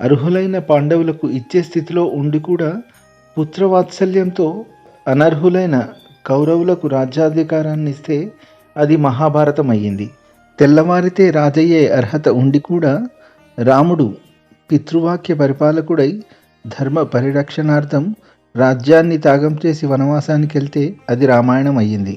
అర్హులైన పాండవులకు ఇచ్చే స్థితిలో ఉండి కూడా పుత్రవాత్సల్యంతో అనర్హులైన కౌరవులకు రాజ్యాధికారాన్ని ఇస్తే అది మహాభారతం అయ్యింది తెల్లవారితే రాజయ్యే అర్హత ఉండి కూడా రాముడు పితృవాక్య పరిపాలకుడై ధర్మ పరిరక్షణార్థం రాజ్యాన్ని త్యాగం చేసి వనవాసానికి వెళ్తే అది రామాయణం అయ్యింది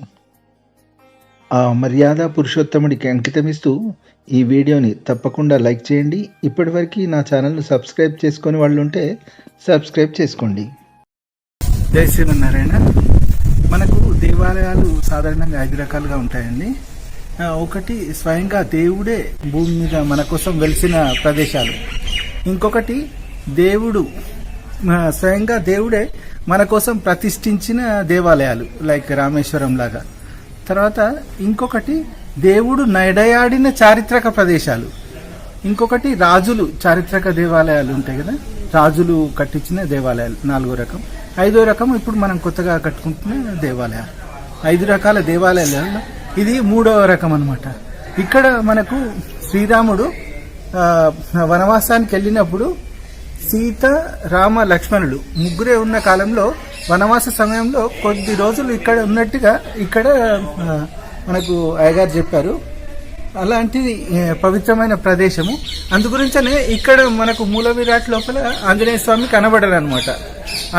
ఆ మర్యాద పురుషోత్తముడికి అంకితమిస్తూ ఈ వీడియోని తప్పకుండా లైక్ చేయండి. ఇప్పటివరకు నా ఛానల్ను సబ్స్క్రైబ్ చేసుకొని వాళ్ళు ఉంటే సబ్స్క్రైబ్ చేసుకోండి. జై శ్రీమన్నారాయణ. మనకు దేవాలయాలు సాధారణంగా ఐదు రకాలుగా ఉంటాయండి. ఒకటి స్వయంగా దేవుడే భూమి మీద మన కోసం వెలిసిన ప్రదేశాలు. ఇంకొకటి దేవుడు స్వయంగా దేవుడే మన కోసం ప్రతిష్ఠించిన దేవాలయాలు లైక్ రామేశ్వరం లాగా. తర్వాత ఇంకొకటి దేవుడు నడయాడిన చారిత్రక ప్రదేశాలు. ఇంకొకటి రాజులు చారిత్రక దేవాలయాలు ఉంటాయి కదా? రాజులు కట్టించిన దేవాలయాలు నాలుగో రకం. ఐదో రకం ఇప్పుడు మనం కొత్తగా కట్టుకుంటున్న దేవాలయాలు. ఐదు రకాల దేవాలయాలు ఇది మూడవ రకం అనమాట ఇక్కడ మనకు శ్రీరాముడు వనవాసానికి వెళ్ళినప్పుడు సీత రామ లక్ష్మణుడు ముగ్గురే ఉన్న కాలంలో వనవాస సమయంలో కొద్ది రోజులు ఇక్కడ ఉన్నట్టుగా ఇక్కడ మనకు అయ్యగారు చెప్పారు. అలాంటిది పవిత్రమైన ప్రదేశము. అందుగురించనే ఇక్కడ మనకు మూల విరాట్ లోపల ఆంజనేయ స్వామి కనబడరు అనమాట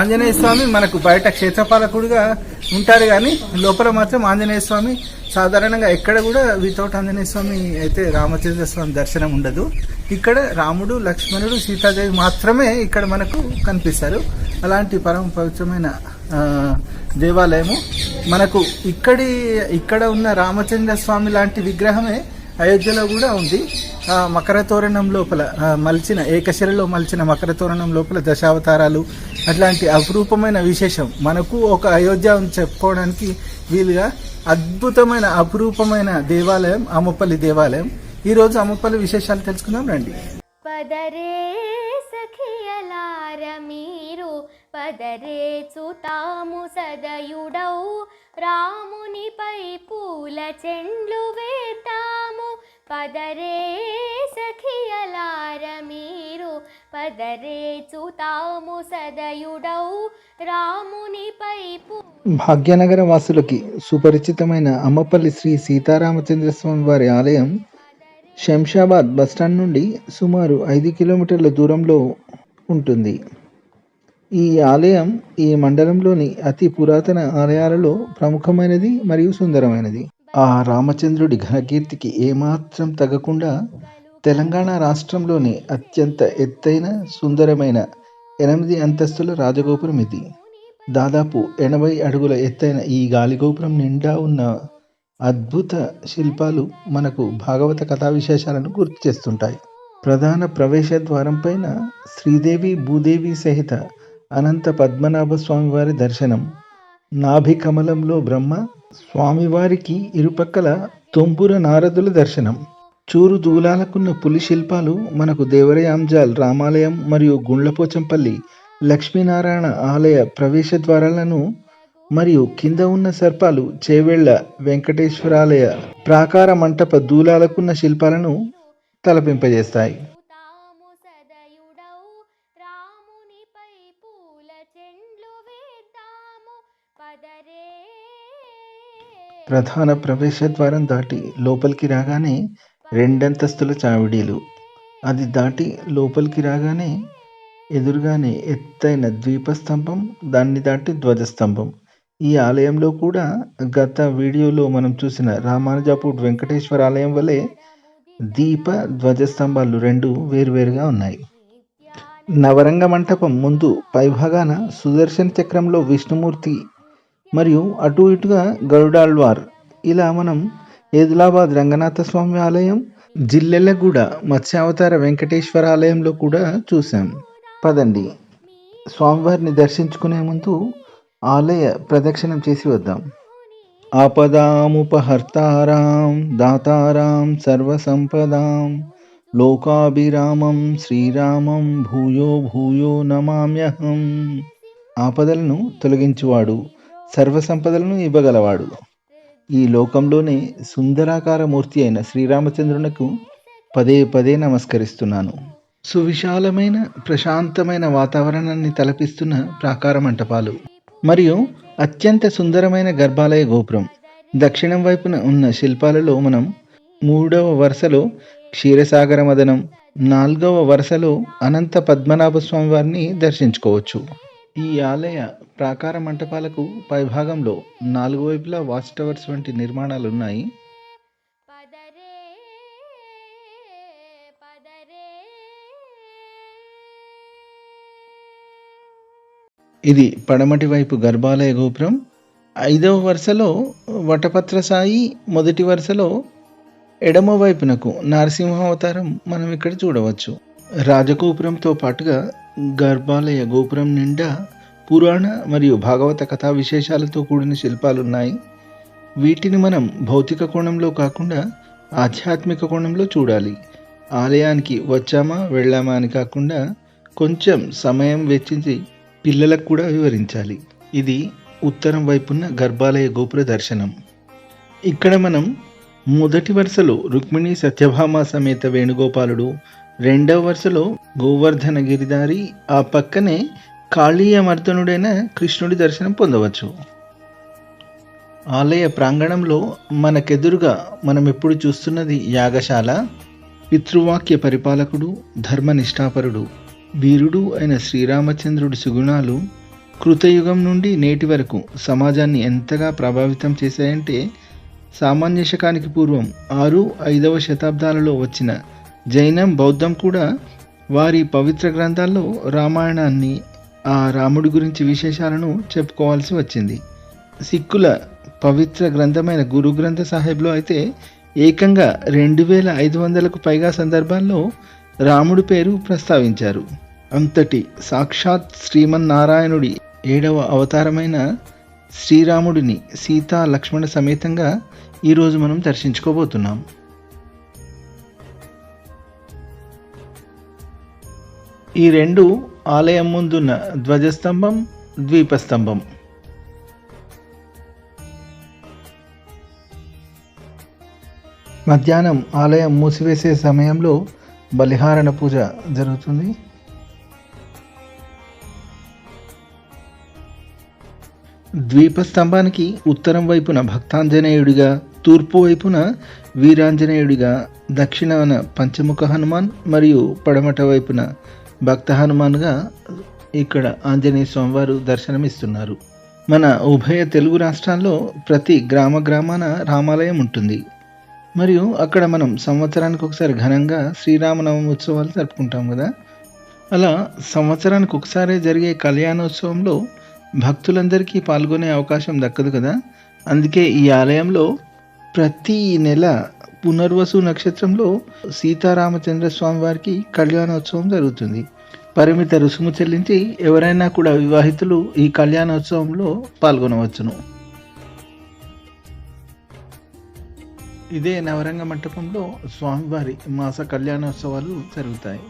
ఆంజనేయ స్వామి మనకు బయట క్షేత్రపాలకుడుగా ఉంటారు కానీ లోపల మాత్రం ఆంజనేయ స్వామి సాధారణంగా ఎక్కడ కూడా వితౌట్ ఆంజనేయ స్వామి అయితే రామచంద్ర స్వామి దర్శనం ఉండదు. ఇక్కడ రాముడు లక్ష్మణుడు సీతాదేవి మాత్రమే ఇక్కడ మనకు కనిపిస్తారు. అలాంటి పరమ పవిత్రమైన దేవాలయము. మనకు ఇక్కడి ఇక్కడ ఉన్న రామచంద్ర స్వామి లాంటి విగ్రహమే అయోధ్యలో కూడా ఉంది. ఆ మకర తోరణం లోపల మలిచిన ఏకశిలలో మలిచిన మకర తోరణం లోపల దశావతారాలు అట్లాంటి అపురూపమైన విశేషం. మనకు ఒక అయోధ్య అని చెప్పుకోవడానికి వీలుగా అద్భుతమైన అపురూపమైన దేవాలయం అమ్మపల్లి దేవాలయం. ఈరోజు అమ్మపల్లి విశేషాలు తెలుసుకుందాం రండి. మీరు పదరే చుతాము సదయుడౌ. రామునిపై పూల చెండ్లు వేతాము. పదరే సఖియలార మీరు. పదరే చుతాము సదయుడౌ. రామునిపై పూ భాగ్యనగర వాసులకి సుపరిచితమైన అమ్మపల్లి శ్రీ సీతారామచంద్ర స్వామి వారి ఆలయం శంషాబాద్ బస్టాండ్ నుండి సుమారు ఐదు కిలోమీటర్ల దూరంలో ఉంటుంది. ఈ ఆలయం ఈ మండలంలోని అతి పురాతన ఆలయాలలో ప్రముఖమైనది మరియు సుందరమైనది. ఆ రామచంద్రుడి ఘనకీర్తికి ఏమాత్రం తగ్గకుండా తెలంగాణ రాష్ట్రంలోని అత్యంత ఎత్తైన సుందరమైన ఎనిమిది అంతస్తుల రాజగోపురం ఇది. దాదాపు ఎనభై అడుగుల ఎత్తైన ఈ గాలిగోపురం నిండా ఉన్న అద్భుత శిల్పాలు మనకు భాగవత కథా విశేషాలను గుర్తు చేస్తుంటాయి. ప్రధాన ప్రవేశ ద్వారం పైన శ్రీదేవి భూదేవి సహిత అనంత పద్మనాభ స్వామివారి దర్శనం. నాభి కమలంలో బ్రహ్మ స్వామివారికి ఇరుపక్కల తొంపుర నారదుల దర్శనం. చూరు దూలాలకున్న పులి శిల్పాలు మనకు దేవరయాంజాల్ రామాలయం మరియు గుండ్లపోచంపల్లి లక్ష్మీనారాయణ ఆలయ ప్రవేశ ద్వారాలను మరియు కింద ఉన్న సర్పాలు చేవెళ్ళ వెంకటేశ్వరాలయ ప్రాకార మంటప దూలాలకున్న శిల్పాలను తలపింపజేస్తాయి. ప్రధాన ప్రవేశ ద్వారం దాటి లోపలికి రాగానే రెండంతస్తుల చావిడీలు. అది దాటి లోపలికి రాగానే ఎదురుగానే ఎత్తైన ద్వీపస్తంభం దాన్ని దాటి ధ్వజస్తంభం. ఈ ఆలయంలో కూడా గత వీడియోలో మనం చూసిన రామానుజాపూడ్ వెంకటేశ్వర ఆలయం వలె దీప ధ్వజస్తంభాలు రెండు వేరువేరుగా ఉన్నాయి. నవరంగ మంటపం ముందు పైభాగాన సుదర్శన చక్రంలో విష్ణుమూర్తి మరియు అటు ఇటుగా గరుడాళ్వార్. ఇలా మనం ఏదిలాబాద్ రంగనాథ స్వామి ఆలయం జిల్లెలగూడ మత్స్యావతార వెంకటేశ్వర ఆలయంలో కూడా చూసాం పదండి. స్వామివారిని దర్శించుకునే ముందు ఆలయ ప్రదక్షిణం చేసి వద్దాం. ఆపదాముపహర్తారాం దాతారాం సర్వసంపదాం లోకాభిరామం శ్రీరామం భూయో భూయో నమామ్యహం. ఆపదలను తొలగించువాడు సర్వసంపదలను ఇవ్వగలవాడు. ఈ లోకంలోనే సుందరాకార మూర్తి అయిన శ్రీరామచంద్రునకు పదే పదే నమస్కరిస్తున్నాను. సువిశాలమైన ప్రశాంతమైన వాతావరణాన్ని తలపిస్తున్న ప్రాకార మంటపాలు మరియు అత్యంత సుందరమైన గర్భాలయ గోపురం. దక్షిణం వైపున ఉన్న శిల్పాలలో మనం మూడవ వరుసలో క్షీరసాగర మదనం నాలుగవ వరుసలో అనంత పద్మనాభ స్వామి వారిని దర్శించుకోవచ్చు. ఈ ఆలయ ప్రాకార మంటపాలకు పైభాగంలో నాలుగు వైపులా వాచ్ టవర్స్ వంటి నిర్మాణాలు ఉన్నాయి ఇది పడమటి వైపు గర్భాలయ గోపురం. ఐదవ వరుసలో వటపత్ర సాయి మొదటి వరుసలో ఎడమ వైపునకు నరసింహావతారం మనం ఇక్కడ చూడవచ్చు. రాజగోపురంతో పాటుగా గర్భాలయ గోపురం నిండా పురాణ మరియు భాగవత కథా విశేషాలతో కూడిన శిల్పాలు ఉన్నాయి వీటిని మనం భౌతిక కోణంలో కాకుండా ఆధ్యాత్మిక కోణంలో చూడాలి. ఆలయానికి వచ్చామా వెళ్ళామా అని కాకుండా కొంచెం సమయం వెచ్చించి పిల్లలకు కూడా వివరించాలి. ఇది ఉత్తరం వైపున్న గర్భాలయ గోపుర దర్శనం. ఇక్కడ మనం మొదటి వరుసలో రుక్మిణి సత్యభామ సమేత వేణుగోపాలుడు రెండవ వరుసలో గోవర్ధన గిరిదారి ఆ పక్కనే కాళీయమర్దనుడైన కృష్ణుడి దర్శనం పొందవచ్చు. ఆలయ ప్రాంగణంలో మనకెదురుగా మనం ఎప్పుడు చూస్తున్నది యాగశాల పితృవాక్య పరిపాలకుడు ధర్మనిష్ఠాపరుడు వీరుడు అయిన శ్రీరామచంద్రుడి సుగుణాలు కృతయుగం నుండి నేటి వరకు సమాజాన్ని ఎంతగా ప్రభావితం చేశాయంటే సామాన్య శకానికి పూర్వం ఆరు ఐదవ శతాబ్దాలలో వచ్చిన జైనం బౌద్ధం కూడా వారి పవిత్ర గ్రంథాల్లో రామాయణాన్ని ఆ రాముడి గురించి విశేషాలను చెప్పుకోవాల్సి వచ్చింది. సిక్కుల పవిత్ర గ్రంథమైన గురు గ్రంథ సాహెబ్లో అయితే ఏకంగా రెండు వేల ఐదు వందలకు పైగా సందర్భాల్లో రాముడి పేరు ప్రస్తావించారు. అంతటి సాక్షాత్ శ్రీమన్నారాయణుడి ఏడవ అవతారమైన శ్రీరాముడిని సీతా లక్ష్మణ సమేతంగా ఈరోజు మనం దర్శించుకోబోతున్నాం. ఈ రెండు ఆలయం ముందున్న ధ్వజస్తంభం ద్వీపస్తంభం. మధ్యాహ్నం ఆలయం మూసివేసే సమయంలో బలిహారణ పూజ జరుగుతుంది. ద్వీపస్తంభానికి ఉత్తరం వైపున భక్తాంజనేయుడిగా తూర్పు వైపున వీరాంజనేయుడిగా దక్షిణాన పంచముఖ హనుమాన్ మరియు పడమట వైపున భక్త హనుమాన్గా ఇక్కడ ఆంజనేయ స్వామివారు దర్శనమిస్తున్నారు. మన ఉభయ తెలుగు రాష్ట్రాల్లో ప్రతి గ్రామ గ్రామాన రామాలయం ఉంటుంది. మరియు అక్కడ మనం సంవత్సరానికి ఒకసారి ఘనంగా శ్రీరామనవమి ఉత్సవాలు జరుపుకుంటాం కదా. అలా సంవత్సరానికి ఒకసారే జరిగే కళ్యాణోత్సవంలో భక్తులందరికీ పాల్గొనే అవకాశం దక్కదు కదా. అందుకే ఈ ఆలయంలో ప్రతి నెల పునర్వసు నక్షత్రంలో సీతారామచంద్ర స్వామి వారికి కళ్యాణోత్సవం జరుగుతుంది. పరిమిత రుసుము చెల్లించి ఎవరైనా కూడా వివాహితులు ఈ కళ్యాణోత్సవంలో పాల్గొనవచ్చును. ఇదే నవరంగ మంటపంలో స్వామివారి మాస కళ్యాణోత్సవాలు జరుగుతాయి.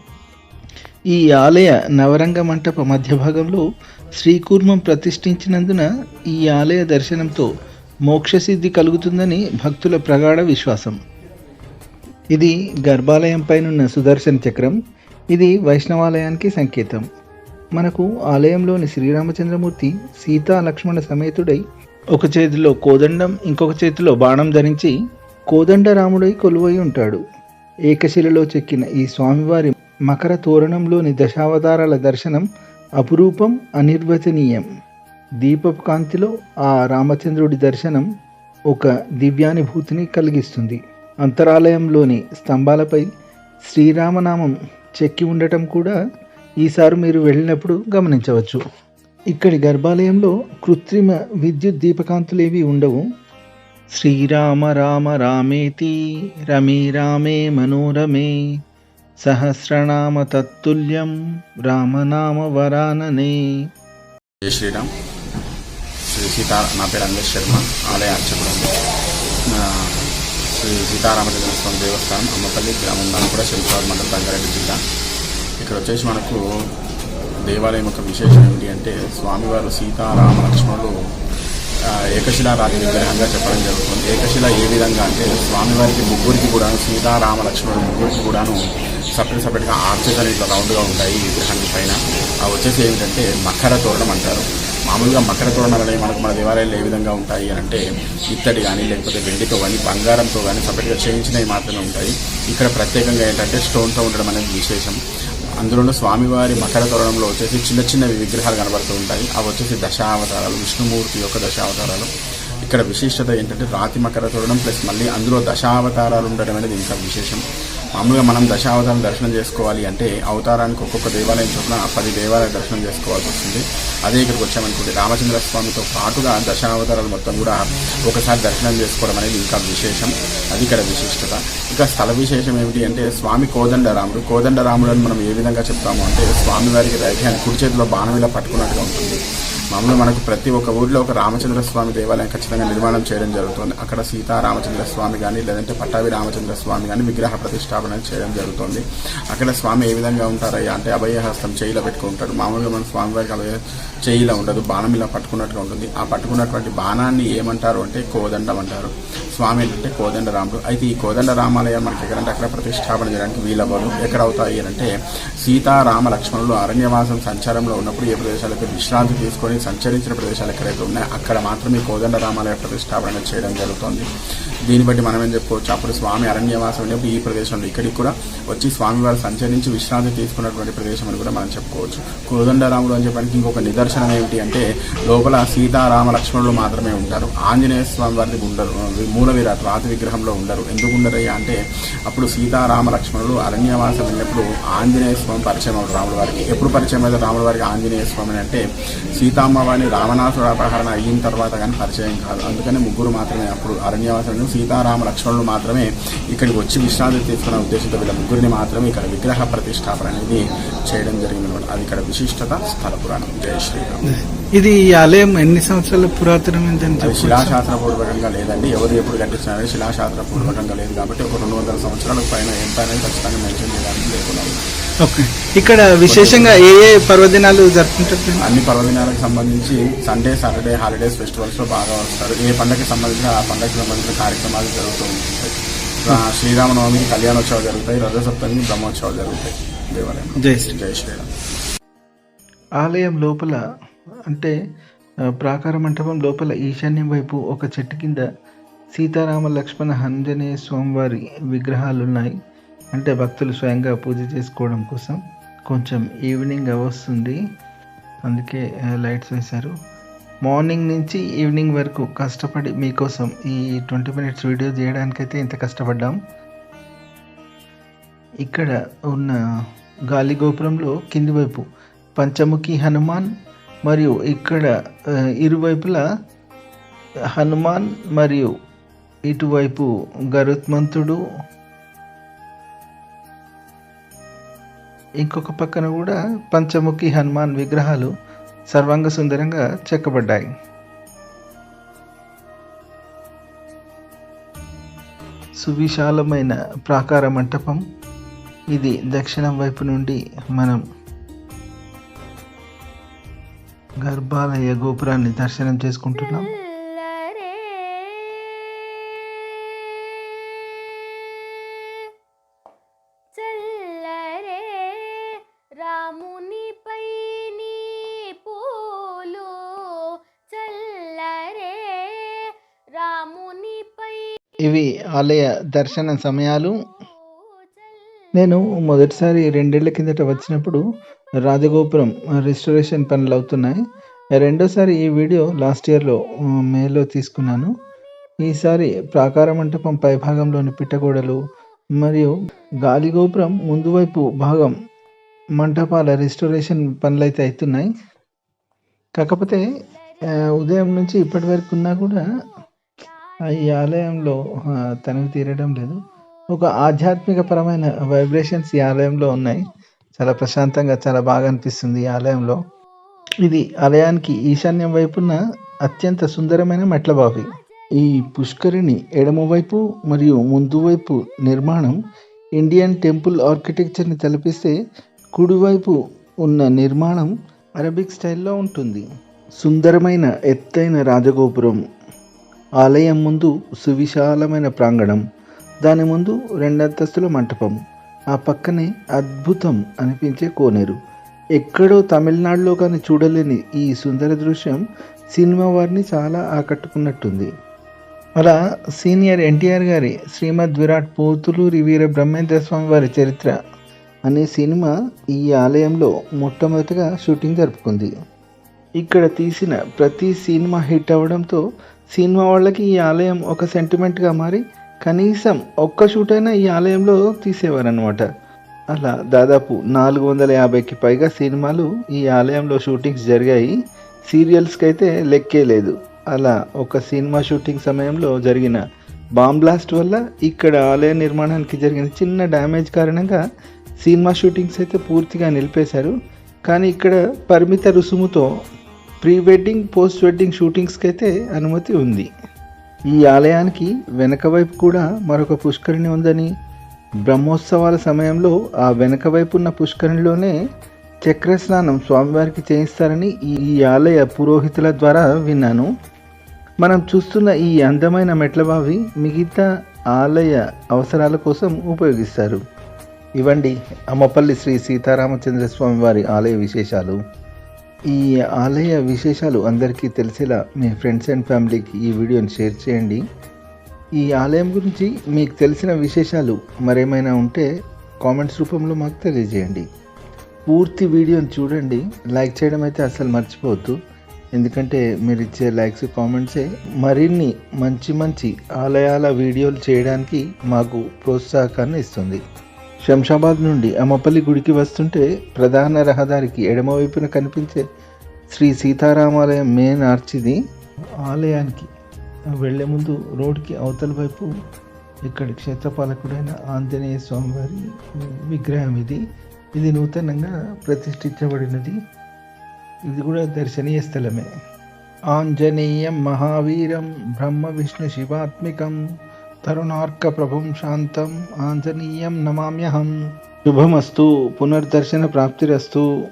ఈ ఆలయ నవరంగ మంటప మధ్య భాగంలో శ్రీకూర్మం ప్రతిష్ఠించినందున ఈ ఆలయ దర్శనంతో మోక్షసిద్ధి కలుగుతుందని భక్తుల ప్రగాఢ విశ్వాసం. ఇది గర్భాలయం పైనున్న సుదర్శన చక్రం. ఇది వైష్ణవాలయానికి సంకేతం. మనకు ఆలయంలోని శ్రీరామచంద్రమూర్తి సీతా లక్ష్మణ సమేతుడై ఒక చేతిలో కోదండం ఇంకొక చేతిలో బాణం ధరించి కోదండరాముడై కొలువై ఉంటాడు. ఏకశిలలో చెక్కిన ఈ స్వామివారి మకర తోరణంలోని దశావతారాల దర్శనం అపురూపం అనిర్వచనీయం. దీపపు కాంతిలో ఆ రామచంద్రుడి దర్శనం ఒక దివ్యానుభూతిని కలిగిస్తుంది. అంతరాలయంలోని స్తంభాలపై శ్రీరామనామం చెక్కి ఉండటం కూడా ఈసారి మీరు వెళ్ళినప్పుడు గమనించవచ్చు. ఇక్కడి గర్భాలయంలో కృత్రిమ విద్యుత్ దీపకాంతులేవి ఉండవు. శ్రీరామ రామ రామేతి రమే రామే మనోరమే సహస్రనామ తత్తుల్యం రామనామ వరాననే. జై శ్రీరామ్. శ్రీ సీత నా పేరు అంగేష్ శర్మ. ఆలయ అర్చకుడు. శ్రీ సీతారామచంద్ర స్వామి దేవస్థానం అమ్మపల్లి గ్రామం దాని కూడా శంషాబాద్ మండలం రంగారెడ్డి జిల్లా. ఇక్కడ వచ్చేసి మనకు దేవాలయం యొక్క విశేషం ఏమిటి అంటే స్వామివారు సీతారామ లక్ష్మణులు ఏకశిలా రాజు విగ్రహంగా చెప్పడం జరుగుతుంది. ఏకశిల ఏ విధంగా అంటే స్వామివారికి ముగ్గురికి కూడా సీతారామ లక్ష్మణుడు ముగ్గురికి కూడాను సపరేట్ సపరేట్గా ఆర్చెస్ ఇట్లా రౌండ్గా ఉంటాయి ఈ విగ్రహానికి పైన. అవి వచ్చేసి ఏమిటంటే మకర తోరణం అంటారు. మామూలుగా మకర తోరణాలు అనేవి మనకు మన దేవాలయాల్లో ఏ విధంగా ఉంటాయి అని అంటే ఇత్తడి కానీ లేకపోతే వెండితో కానీ బంగారంతో కానీ సపరేట్గా చేయించినవి మాత్రమే ఉంటాయి. ఇక్కడ ప్రత్యేకంగా ఏంటంటే స్టోన్తో ఉండడం అనేది విశేషం. అందులోనూ స్వామివారి మకర తోరణంలో వచ్చేసి చిన్న చిన్నవి విగ్రహాలు కనబడుతూ ఉంటాయి. అవి వచ్చేసి దశావతారాలు విష్ణుమూర్తి యొక్క దశావతారాలు. ఇక్కడ విశిష్టత ఏంటంటే రాతి మకర తోరణం ప్లస్ మళ్ళీ అందులో దశావతారాలు ఉండడం అనేది ఇంకా విశేషం. మామూలుగా మనం దశావతారం దర్శనం చేసుకోవాలి అంటే అవతారానికి ఒక్కొక్క దేవాలయం చొప్పున పది దేవాలయ దర్శనం చేసుకోవాల్సి వస్తుంది. అదే ఇక్కడికి వచ్చామనుకోండి రామచంద్ర స్వామితో పాటుగా దశావతారాలు మొత్తం కూడా ఒకసారి దర్శనం చేసుకోవడం అనేది ఇంకా విశేషం. అది ఇక్కడ విశిష్టత. ఇంకా స్థల విశేషం ఏమిటి అంటే స్వామి కోదండరాముడు కోదండరాముడు అని మనం ఏ విధంగా చెప్తాము అంటే స్వామివారికి రైట్ హ్యాండ్ కుడి చేతిలో బాణం ఇలా పట్టుకున్నట్టుగా ఉంటుంది. మామూలుగా మనకు ప్రతి ఒక్క ఊర్లో ఒక రామచంద్ర స్వామి దేవాలయం ఖచ్చితంగా నిర్మాణం చేయడం జరుగుతుంది. అక్కడ సీతా రామచంద్ర స్వామి కానీ లేదంటే పట్టాభి రామచంద్ర స్వామి కానీ విగ్రహ ప్రతిష్టాపన చేయడం జరుగుతుంది. అక్కడ స్వామి ఏ విధంగా ఉంటారయ్యా అంటే అభయహస్తం చేయిలో పెట్టుకుంటాడు. మామూలుగా మన స్వామివారికి అభయ చేయిలా ఉండదు బాణం ఇలా పట్టుకున్నట్టుగా ఉంటుంది. ఆ పట్టుకున్నటువంటి బాణాన్ని ఏమంటారు అంటే కోదండం అంటారు. స్వామి ఏంటంటే కోదండ రాముడు అయితే ఈ కోదండ రామాలయం మనకి ఎక్కడంటే అక్కడ ప్రతిష్టాపన చేయడానికి వీలవ్వదు. ఎక్కడ అవుతాయి అంటే సీతారామ లక్ష్మణులు అరణ్యవాసం సంచారంలో ఉన్నప్పుడు ఏ ప్రదేశాలకు విశ్రాంతి తీసుకొని సంచరించిన ప్రదేశాలు ఎక్కడైతే ఉన్నాయో అక్కడ మాత్రమే ఈ కోదండ రామాలయ ప్రతిష్టాపన చేయడం జరుగుతుంది. దీన్ని బట్టి మనం ఏం చెప్పుకోవచ్చు? అప్పుడు స్వామి అరణ్యవాసం ఉన్నప్పుడు ఈ ప్రదేశంలో ఇక్కడికి కూడా వచ్చి స్వామి వారు సంచరించి విశ్రాంతి తీసుకున్నటువంటి ప్రదేశం అని కూడా మనం చెప్పుకోవచ్చు. కోదండరాముడు అని చెప్పడానికి ఇంకొక నిదర్శనం ఏమిటి అంటే లోపల సీతారామ లక్ష్మణులు మాత్రమే ఉంటారు. ఆంజనేయ స్వామి వారిది ఉండరు. మూల విరాట్ రాతి విగ్రహంలో ఉండరు. ఎందుకు ఉండరయ్యా అంటే అప్పుడు సీతారామ లక్ష్మణులు అరణ్యవాసం వెళ్ళినప్పుడు ఆంజనేయ స్వామి పరిచయం అవుతారు రాముల వారికి. ఎప్పుడు పరిచయం అయితే రాముడు వారికి ఆంజనేయ స్వామి అని అంటే సీతామ్మ వారిని రావణాసుర అపహరణ అయిన తర్వాత కానీ పరిచయం కాదు. అందుకని ముగ్గురు మాత్రమే అప్పుడు అరణ్యవాసం సీతారామ లక్ష్మణులు మాత్రమే ఇక్కడికి వచ్చి విశ్రాంతి తీసుకున్న ఉద్దేశంతో వీళ్ళ ముగ్గురిని మాత్రమే ఇక్కడ విగ్రహ ప్రతిష్టాపన అనేది చేయడం జరిగింది అనమాట అది ఇక్కడ విశిష్టత స్థల పురాణం. జయ శ్రీరామ్. ఇది ఈ ఆలయం ఎన్ని సంవత్సరాల పురాతనమైందని శిలాశాస్త్ర పూర్వకంగా లేదండి. ఎవరు ఎప్పుడు కట్టించినారని శిలాశాస్త్ర పూర్వకంగా లేదు కాబట్టి ఒక రెండు వందల సంవత్సరాల పైన ఎంత అనేది ఖచ్చితంగా మెన్షన్ చేయడానికి లేకుండా. ఓకే. ఇక్కడ విశేషంగా ఏ ఏ పర్వదినాలు జరుపుకుంటారు? అన్ని పర్వదినాలకు సంబంధించి సండే సాటర్డే హాలిడేస్ ఫెస్టివల్స్లో బాగా వస్తారు. ఏ పండగకి సంబంధించిన ఆ పండగకి సంబంధించిన కార్యక్రమాలు జరుగుతూ ఉంటాయి. శ్రీరామనవమికి కళ్యాణోత్సవాలు జరుగుతాయి రథసప్తమికి బ్రహ్మోత్సవాలు జరుగుతాయి. దేవాలయం. జై శ్రీ జై శ్రీరామ్. ఆలయం లోపల అంటే ప్రాకార మంటపం లోపల ఈశాన్యం వైపు ఒక చెట్టు కింద సీతారామ లక్ష్మణ ఆంజనేయ స్వామివారి విగ్రహాలు ఉన్నాయి అంటే భక్తులు స్వయంగా పూజ చేసుకోవడం కోసం కొంచెం ఈవినింగ్ వస్తుంది అందుకే లైట్స్ వేశారు. మార్నింగ్ నుంచి ఈవినింగ్ వరకు కష్టపడి మీకోసం ఈ ట్వంటీ మినిట్స్ వీడియో చేయడానికైతే ఇంత కష్టపడ్డాం. ఇక్కడ ఉన్న గాలి గోపురంలో కింది వైపు పంచముఖి హనుమాన్ మరియు ఇక్కడ ఇరువైపులా హనుమాన్ మరియు ఇటువైపు గరుత్మంతుడు ఇంకొక పక్కన కూడా పంచముఖి హనుమాన్ విగ్రహాలు సర్వాంగ సుందరంగా చెక్కబడ్డాయి. సువిశాలమైన ప్రాకార మంటపం. ఇది దక్షిణం వైపు నుండి మనం గర్భాలయ గోపురాన్ని దర్శనం చేసుకుంటున్నాం. ఇవి ఆలయ దర్శన సమయాలు. నేను మొదటిసారి రెండేళ్ళ కిందట వచ్చినప్పుడు రాజగోపురం రెస్టోరేషన్ పనులు అవుతున్నాయి. రెండోసారి ఈ వీడియో లాస్ట్ ఇయర్లో మేలో తీసుకున్నాను. ఈసారి ప్రాకార మంటపం పైభాగంలోని పిట్టగోడలు మరియు గాలిగోపురం ముందు వైపు భాగం మంటపాల రెస్టోరేషన్ పనులు అయితే అవుతున్నాయి. కాకపోతే ఉదయం నుంచి ఇప్పటి వరకు ఉన్నా కూడా ఈ ఆలయంలో తనివి తీరడం లేదు. ఒక ఆధ్యాత్మిక పరమైన వైబ్రేషన్స్ ఈ ఆలయంలో ఉన్నాయి. చాలా ప్రశాంతంగా చాలా బాగా అనిపిస్తుంది ఈ ఆలయంలో. ఇది ఆలయానికి ఈశాన్యం వైపున అత్యంత సుందరమైన మెట్ల బావి ఈ పుష్కరిణి ఎడమవైపు మరియు ముందు వైపు నిర్మాణం ఇండియన్ టెంపుల్ ఆర్కిటెక్చర్ని తలపిస్తే కుడివైపు ఉన్న నిర్మాణం అరబిక్ స్టైల్లో ఉంటుంది. సుందరమైన ఎత్తైన రాజగోపురం. ఆలయం ముందు సువిశాలమైన ప్రాంగణం దాని ముందు రెండంతస్తుల మంటపం ఆ పక్కనే అద్భుతం అనిపించే కోనేరు. ఎక్కడో తమిళనాడులో కానీ చూడలేని ఈ సుందర దృశ్యం సినిమా వారిని చాలా ఆకట్టుకున్నట్టుంది. అలా సీనియర్ ఎన్టీఆర్ గారి శ్రీమద్ విరాట్ పోతులూరి వీర బ్రహ్మేంద్ర స్వామి వారి చరిత్ర అనే సినిమా ఈ ఆలయంలో మొట్టమొదటిగా షూటింగ్ జరుపుకుంది. ఇక్కడ తీసిన ప్రతి సినిమా హిట్ అవ్వడంతో సినిమా వాళ్ళకి ఈ ఆలయం ఒక సెంటిమెంట్గా మారి కనీసం ఒక్క షూట్ అయినా ఈ ఆలయంలో తీసేవారనమాట అలా దాదాపు నాలుగు వందల యాభైకి పైగా సినిమాలు ఈ ఆలయంలో షూటింగ్స్ జరిగాయి. సీరియల్స్కి అయితే లెక్కే లేదు. అలా ఒక సినిమా షూటింగ్ సమయంలో జరిగిన బాంబ్ బ్లాస్ట్ వల్ల ఇక్కడ ఆలయ నిర్మాణానికి జరిగిన చిన్న డ్యామేజ్ కారణంగా సినిమా షూటింగ్స్ అయితే పూర్తిగా నిలిపేశారు. కానీ ఇక్కడ పరిమిత రుసుముతో ప్రీ వెడ్డింగ్ పోస్ట్ వెడ్డింగ్ షూటింగ్స్కి అయితే అనుమతి ఉంది. ఈ ఆలయానికి వెనక వైపు కూడా మరొక పుష్కరిణి ఉందని బ్రహ్మోత్సవాల సమయంలో ఆ వెనక వైపు ఉన్న పుష్కరిణిలోనే చక్ర స్నానం స్వామివారికి చేయిస్తారని ఈ ఆలయ పురోహితుల ద్వారా విన్నాను. మనం చూస్తున్న ఈ అందమైన మెట్లబావి మిగతా ఆలయ అవసరాల కోసం ఉపయోగిస్తారు. ఇవండి అమ్మపల్లి శ్రీ సీతారామచంద్ర స్వామి వారి ఆలయ విశేషాలు. ఈ ఆలయ విశేషాలు అందరికీ తెలిసేలా మీ ఫ్రెండ్స్ అండ్ ఫ్యామిలీకి ఈ వీడియోని షేర్ చేయండి. ఈ ఆలయం గురించి మీకు తెలిసిన విశేషాలు మరేమైనా ఉంటే కామెంట్స్ రూపంలో మాకు తెలియజేయండి. పూర్తి వీడియోని చూడండి. లైక్ చేయడం అయితే అసలు మర్చిపోవద్దు. ఎందుకంటే మీరు ఇచ్చే లైక్స్ కామెంట్సే మరిన్ని మంచి మంచి ఆలయాల వీడియోలు చేయడానికి మాకు ప్రోత్సాహకాన్ని ఇస్తుంది. శంషాబాద్ నుండి అమ్మపల్లి గుడికి వస్తుంటే ప్రధాన రహదారికి ఎడమవైపున కనిపించే శ్రీ సీతారామాలయం మెయిన్ ఆర్చిది ఆలయానికి. వెళ్ళే ముందు రోడ్కి అవతల వైపు ఇక్కడ క్షేత్రపాలకుడైన ఆంజనేయ స్వామివారి విగ్రహం ఇది. ఇది నూతనంగా ప్రతిష్ఠించబడినది. ఇది కూడా దర్శనీయ స్థలమే. ఆంజనేయం మహావీరం బ్రహ్మ విష్ణు శివాత్మికం తరుణార్కప్రభుం శాంతం ఆంజనేయం నమామ్యహం. శుభమస్తు పునర్దర్శన ప్రాప్తిరస్తు